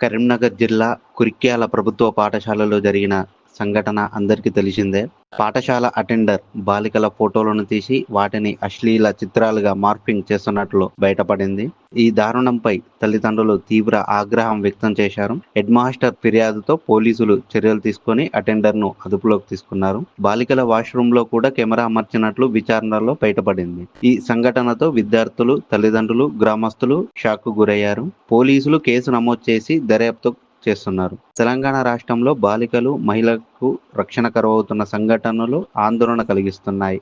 కరీంనగర్ జిల్లా కురిక్యాల ప్రభుత్వ పాఠశాలలో జరిగిన సంఘటన అందరికీ తెలిసిందే. పాఠశాల అటెండర్ బాలికల ఫోటోలను తీసి వాటిని అశ్లీల చిత్రాలుగా మార్పింగ్ చేస్తున్నట్లు బయటపడింది. ఈ దారుణంపై తల్లిదండ్రులు తీవ్ర ఆగ్రహం వ్యక్తం చేశారు. హెడ్ మాస్టర్ ఫిర్యాదుతో పోలీసులు చర్యలు తీసుకొని అటెండర్ను అదుపులోకి తీసుకున్నారు. బాలికల వాష్రూమ్లో కూడా కెమెరా అమర్చినట్లు విచారణలో బయటపడింది. ఈ సంఘటనతో విద్యార్థులు తల్లిదండ్రులు గ్రామస్తులు షాక్కు గురయ్యారు. పోలీసులు కేసు నమోదు చేసి దర్యాప్తు చేస్తున్నారు. తెలంగాణ రాష్ట్రంలో బాలికలు మహిళలకు రక్షణ కరువవుతున్న సంఘటనలు ఆందోళన కలిగిస్తున్నాయి.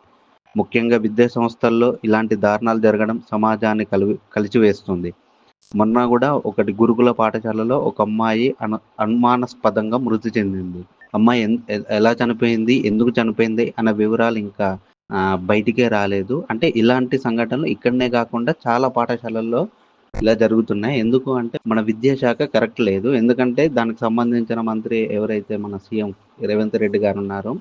ముఖ్యంగా విద్యా సంస్థల్లో ఇలాంటి దారుణాలు జరగడం సమాజాన్ని కలివి కలిచివేస్తుంది. మొన్న కూడా ఒకటి గురుకుల పాఠశాలలో ఒక అమ్మాయి అను అనుమానాస్పదంగా మృతి చెందింది. అమ్మాయి ఎ- ఎలా చనిపోయింది ఎందుకు చనిపోయింది అన్న వివరాలు ఇంకా బయటికే రాలేదు. అంటే ఇలాంటి సంఘటనలు ఇక్కడనే కాకుండా చాలా పాఠశాలల్లో ఇలా జరుగుతున్నాయి. ఎందుకు అంటే మన విద్యాశాఖ కరెక్ట్ లేదు. ఎందుకంటే దానికి సంబంధించిన మంత్రి ఎవరైతే మన సీఎం రేవంత్ రెడ్డి గారు ఉన్నారో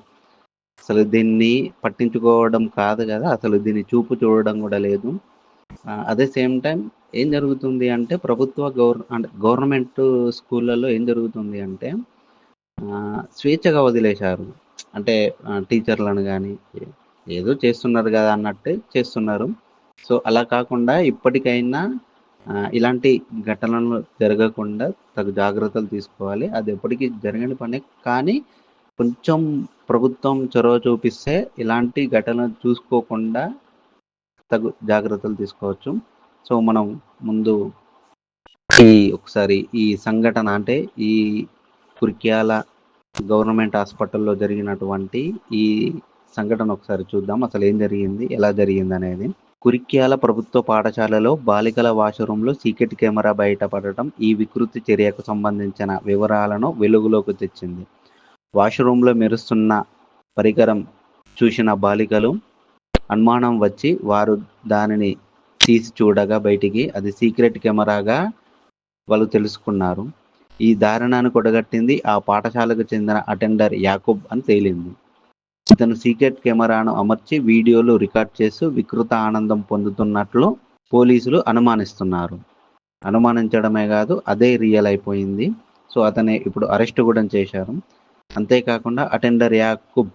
అసలు దీన్ని పట్టించుకోవడం కాదు కదా. అసలు దీన్ని చూపు చూడడం కూడా లేదు. అదే సేమ్ టైం ఏం జరుగుతుంది అంటే ప్రభుత్వ గవర్ అంటే గవర్నమెంట్ స్కూళ్ళల్లో ఏం జరుగుతుంది అంటే స్వేచ్ఛగా వదిలేశారు. అంటే టీచర్లను కానీ ఏదో చేస్తున్నారు కదా అన్నట్టు చేస్తున్నారు. సో అలా కాకుండా ఇప్పటికైనా ఇలాంటి ఘటనలు జరగకుండా తగు జాగ్రత్తలు తీసుకోవాలి. అది ఎప్పటికీ జరగని పని. కానీ కొంచెం ప్రభుత్వం చొరవ చూపిస్తే ఇలాంటి ఘటనలు చూసుకోకుండా తగు జాగ్రత్తలు తీసుకోవచ్చు. సో మనం ముందు ఈ ఒకసారి ఈ సంఘటన అంటే ఈ కురిక్యాల గవర్నమెంట్ హాస్పిటల్లో జరిగినటువంటి ఈ సంఘటన ఒకసారి చూద్దాం. అసలు ఏం జరిగింది? ఎలా జరిగింది అనేది కురిక్యాల ప్రభుత్వ పాఠశాలలో బాలికల వాష్రూమ్లో సీక్రెట్ కెమెరా బయటపడటం ఈ వికృతి చర్యకు సంబంధించిన వివరాలను వెలుగులోకి తెచ్చింది. వాష్రూమ్లో మెరుస్తున్న పరికరం చూసిన బాలికలు అనుమానం వచ్చి వారు దానిని తీసి చూడగా బయటికి అది సీక్రెట్ కెమెరాగా వాళ్ళు తెలుసుకున్నారు. ఈ దారుణాన్ని కొడగట్టింది ఆ పాఠశాలకు చెందిన అటెండర్ యాకూబ్ అని తేలింది. ఇతను సీక్రెట్ కెమెరాను అమర్చి వీడియోలు రికార్డ్ చేస్తూ వికృత ఆనందం పొందుతున్నట్లు పోలీసులు అనుమానిస్తున్నారు. అనుమానించడమే కాదు అదే రియల్ అయిపోయింది. సో అతని ఇప్పుడు అరెస్ట్ కూడా చేశారు. అంతేకాకుండా అటెండర్ యాకూబ్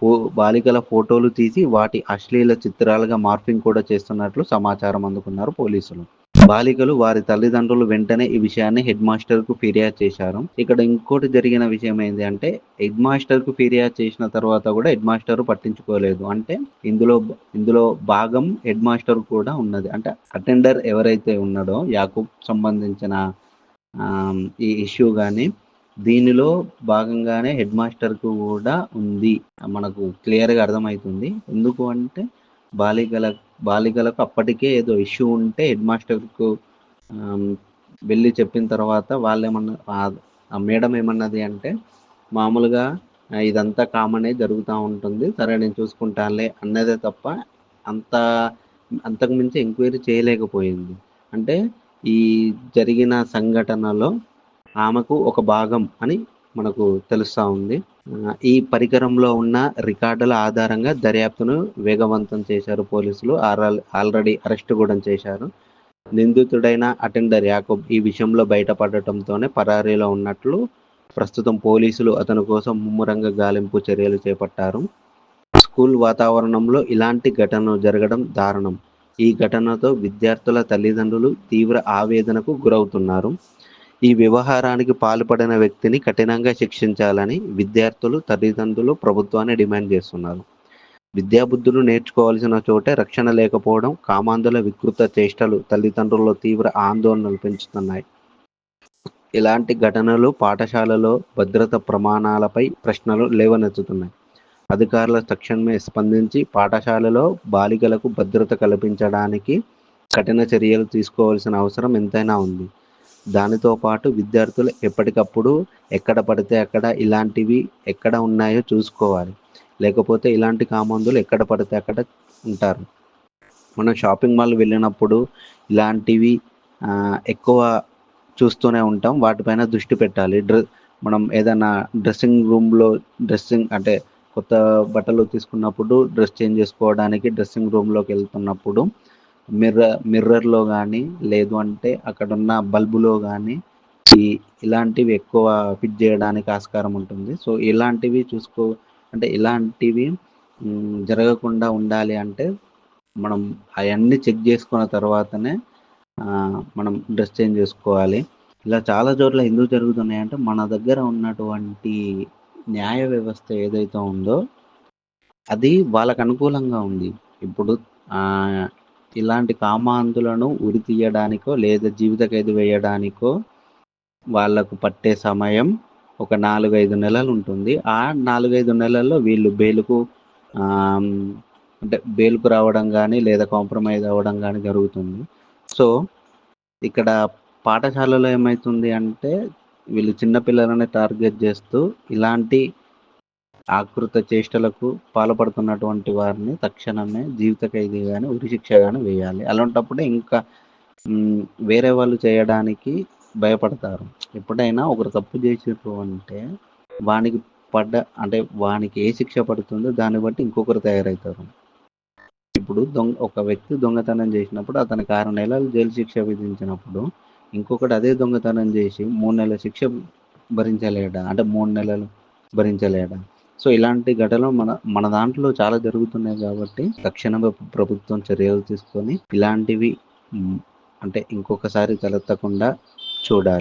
ఫో- బాలికల ఫోటోలు తీసి వాటి అశ్లీల చిత్రాలుగా మార్పింగ్ కూడా చేస్తున్నట్లు సమాచారం అందుకున్నారు పోలీసులు. బాలికలు వారి తల్లిదండ్రులు వెంటనే ఈ విషయాన్ని హెడ్ మాస్టర్కు ఫిర్యాదు చేశారు. ఇక్కడ ఇంకోటి జరిగిన విషయం ఏంటి అంటే హెడ్ మాస్టర్కు ఫిర్యాదు చేసిన తర్వాత కూడా హెడ్ మాస్టర్ పట్టించుకోలేదు. అంటే ఇందులో ఇందులో భాగం హెడ్ మాస్టర్ కూడా ఉన్నది. అంటే అటెండర్ ఎవరైతే ఉన్నాడో యాకూబ్ సంబంధించిన ఈ ఇష్యూ కానీ దీనిలో భాగంగానే హెడ్ మాస్టర్కు కూడా ఉంది. మనకు క్లియర్గా అర్థమవుతుంది. ఎందుకు అంటే బాలికల బాలికలకు అప్పటికే ఏదో ఇష్యూ ఉంటే హెడ్ మాస్టర్కు వెళ్ళి చెప్పిన తర్వాత వాళ్ళు ఏమన్నా ఆ- మేడం ఏమన్నది అంటే మామూలుగా ఇదంతా కామనే జరుగుతూ ఉంటుంది. సరే నేను చూసుకుంటానులే అన్నదే తప్ప అంత అంతకుమించి ఎంక్వైరీ చేయలేకపోయింది. అంటే ఈ జరిగిన సంఘటనలో ఆమెకు ఒక భాగం అని మనకు తెలుస్తూ ఉంది. ఈ పరికరంలో ఉన్న రికార్డుల ఆధారంగా దర్యాప్తును వేగవంతం చేశారు పోలీసులు. ఆల్రెడీ అరెస్ట్ కూడా చేశారు. నిందితుడైన అటెండర్ యాకబ్ ఈ విషయంలో బయటపడటంతోనే పరారీలో ఉన్నట్లు ప్రస్తుతం పోలీసులు అతని కోసం ముమ్మరంగా గాలింపు చర్యలు చేపట్టారు. స్కూల్ వాతావరణంలో ఇలాంటి ఘటన జరగడం దారుణం. ఈ ఘటనతో విద్యార్థుల తల్లిదండ్రులు తీవ్ర ఆవేదనకు గురవుతున్నారు. ఈ వ్యవహారానికి పాల్పడిన వ్యక్తిని కఠినంగా శిక్షించాలని విద్యార్థులు తల్లిదండ్రులు ప్రభుత్వాన్ని డిమాండ్ చేస్తున్నారు. విద్యాబుద్ధులు నేర్చుకోవాల్సిన చోటే రక్షణ లేకపోవడం కామాంధుల వికృత చేష్టలు తల్లిదండ్రుల్లో తీవ్ర ఆందోళనలు పెంచుతున్నాయి. ఇలాంటి ఘటనలు పాఠశాలలో భద్రత ప్రమాణాలపై ప్రశ్నలు లేవనెత్తుతున్నాయి. అధికారుల తక్షణమే స్పందించి పాఠశాలలో బాలికలకు భద్రత కల్పించడానికి కఠిన చర్యలు తీసుకోవాల్సిన అవసరం ఎంతైనా ఉంది. దానితో పాటు విద్యార్థులు ఎప్పటికప్పుడు ఎక్కడ పడితే అక్కడ ఇలాంటివి ఎక్కడ ఉన్నాయో చూసుకోవాలి. లేకపోతే ఇలాంటి కామందులు ఎక్కడ పడితే అక్కడ ఉంటారు. మనం షాపింగ్ మాల్ వెళ్ళినప్పుడు ఇలాంటివి ఎక్కువ చూస్తూనే ఉంటాం. వాటిపైన దృష్టి పెట్టాలి. డ్రె మనం ఏదైనా డ్రెస్సింగ్ రూమ్లో డ్రెస్సింగ్ అంటే కొత్త బట్టలు తీసుకున్నప్పుడు డ్రెస్ చేంజ్ చేసుకోవడానికి డ్రెస్సింగ్ రూమ్లోకి వెళ్తున్నప్పుడు మిర్రర్ మిర్రర్లో కానీ లేదు అంటే అక్కడ ఉన్న బల్బులో కానీ ఈ ఇలాంటివి ఎక్కువ ఫిట్ చేయడానికి ఆస్కారం ఉంటుంది. సో ఇలాంటివి చూసుకో అంటే ఇలాంటివి జరగకుండా ఉండాలి అంటే మనం అవన్నీ చెక్ చేసుకున్న తర్వాతనే మనం డ్రెస్ చేంజ్ చేసుకోవాలి. ఇలా చాలా చోట్ల ఎందుకు జరుగుతున్నాయి అంటే మన దగ్గర ఉన్నటువంటి న్యాయ వ్యవస్థ ఏదైతే ఉందో అది వాళ్ళకు అనుకూలంగా ఉంది. ఇప్పుడు ఇలాంటి కామాంధులను ఉరి తీయడానికో లేదా జీవిత ఖైదు వేయడానికో వాళ్ళకు పట్టే సమయం ఒక నాలుగైదు నెలలు ఉంటుంది. ఆ నాలుగైదు నెలల్లో వీళ్ళు బెయిల్కు అంటే బెయిల్కు రావడం కానీ లేదా కాంప్రమైజ్ అవ్వడం కానీ జరుగుతుంది. సో ఇక్కడ పాఠశాలలో ఏమవుతుంది అంటే వీళ్ళు చిన్నపిల్లలని టార్గెట్ చేస్తూ ఇలాంటి ఆకృత చేష్టలకు పాల్పడుతున్నటువంటి వారిని తక్షణమే జీవిత ఖైదీ కానీ ఉరిశిక్ష కానీ వేయాలి. అలాంటప్పుడే ఇంకా వేరే వాళ్ళు చేయడానికి భయపడతారు. ఎప్పుడైనా ఒకరు తప్పు చేసారు అంటే వానికి పడ్డ అంటే వానికి ఏ శిక్ష పడుతుందో దాన్ని బట్టి ఇంకొకరు తయారవుతారు ఇప్పుడు దొంగ ఒక వ్యక్తి దొంగతనం చేసినప్పుడు అతనికి ఆరు నెలలు జైలు శిక్ష విధించినప్పుడు ఇంకొకటి అదే దొంగతనం చేసి మూడు నెలల శిక్ష భరించలేడా? అంటే మూడు నెలలు భరించలేడా? సో ఇలాంటి ఘటనలు మన మన దాంట్లో చాలా జరుగుతున్నాయి కాబట్టి తక్షణమే ప్రభుత్వం చర్యలు తీసుకొని ఇలాంటివి అంటే ఇంకొకసారి తలెత్తకుండా చూడాలి.